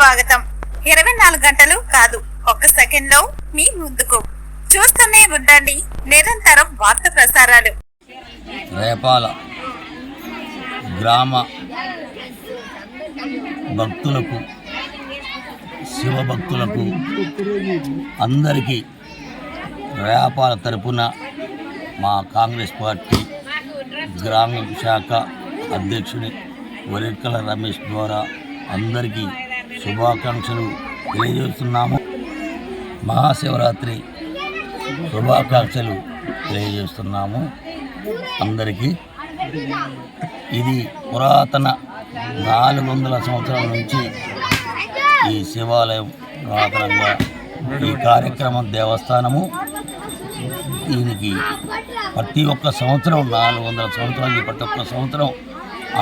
స్వాగతం. ఇరవై నాలుగు గంటలు కాదు ఒక్క సెకండ్లో మీ ముందుకు. చూస్తూనే ఉండండి నిరంతరం వార్త ప్రసారాలు. రేపాల గ్రామ భక్తులకు శివభక్తులకు అందరికీ రేపాల తరపున మా కాంగ్రెస్ పార్టీ గ్రామ శాఖ అధ్యక్షుని వరికల రమేష్ ద్వారా అందరికీ శుభాకాంక్షలు తెలియజేస్తున్నాము. మహాశివరాత్రి శుభాకాంక్షలు తెలియజేస్తున్నాము. అందరికీ ఇది పురాతన నాలుగు వందల సంవత్సరాల నుంచి ఈ శివాలయం పురాతనంగా ఈ కార్యక్రమం దేవస్థానము. దీనికి ప్రతి ఒక్క సంవత్సరం నాలుగు వందల సంవత్సరాలకి ప్రతి ఒక్క సంవత్సరం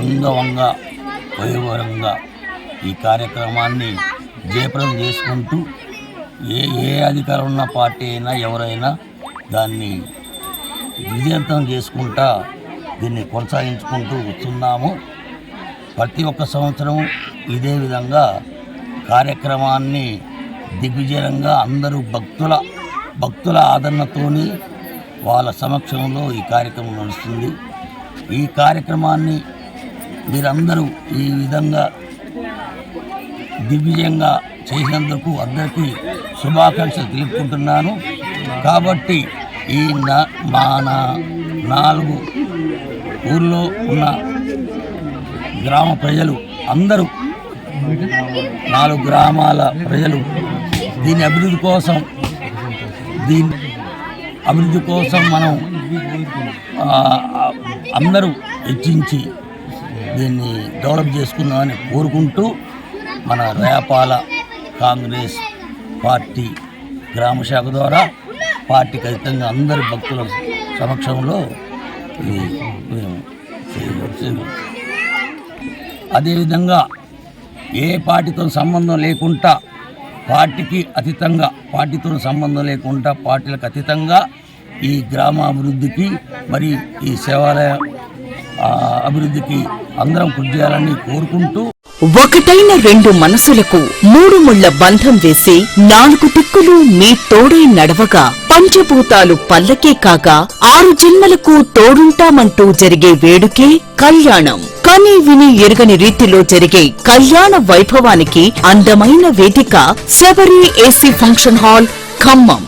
అంగవంగా వైభవంగా ఈ కార్యక్రమాన్ని జయప్రదం చేసుకుంటూ ఏ ఏ అధికారం ఉన్న పార్టీ అయినా ఎవరైనా దాన్ని విజయంతం చేసుకుంటా దీన్ని కొనసాగించుకుంటూ వస్తున్నాము. ప్రతి ఒక్క సంవత్సరం ఇదే విధంగా కార్యక్రమాన్ని దిగ్విజయంగా అందరూ భక్తుల భక్తుల ఆదరణతోని వాళ్ళ సమక్షంలో ఈ కార్యక్రమం నడుస్తుంది. ఈ కార్యక్రమాన్ని మీరందరూ ఈ విధంగా దివ్యంగా చేసినందుకు అందరికీ శుభాకాంక్షలు తెలుపుకుంటున్నాను. కాబట్టి ఈ నా మా నా నాలుగు ఊర్లో ఉన్న గ్రామ ప్రజలు అందరూ నాలుగు గ్రామాల ప్రజలు దీని అభివృద్ధి కోసం దీని అభివృద్ధి కోసం మనం అందరూ హెచ్చించి దీన్ని డెవలప్ చేసుకుందామని కోరుకుంటూ మన రేపాల కాంగ్రెస్ పార్టీ గ్రామ శాఖ ద్వారా పార్టీకి ఖచ్చితంగా అందరి భక్తుల సమక్షంలో ఇది మేము అదేవిధంగా ఏ పార్టీతో సంబంధం లేకుండా పార్టీకి అతీతంగా పార్టీతో సంబంధం లేకుండా పార్టీలకు అతీతంగా ఈ గ్రామ అభివృద్ధికి మరి ఈ సేవాలయ అభివృద్ధికి అందరం కృషి చేయాలని కోరుకుంటూ ఒకటైన రెండు మనసులకు మూడు ముళ్ళ బంధం వేసి నాలుగు దిక్కులు మీ తోడై నడవగా పంచభూతాలు పల్లకే కాగా ఆరు జన్మలకు తోడుంటామంటూ జరిగే వేడుకే కళ్యాణం. కని విని ఎరుగని రీతిలో జరిగే కళ్యాణ వైభవానికి అందమైన వేదిక Sabari AC function hall Khammam.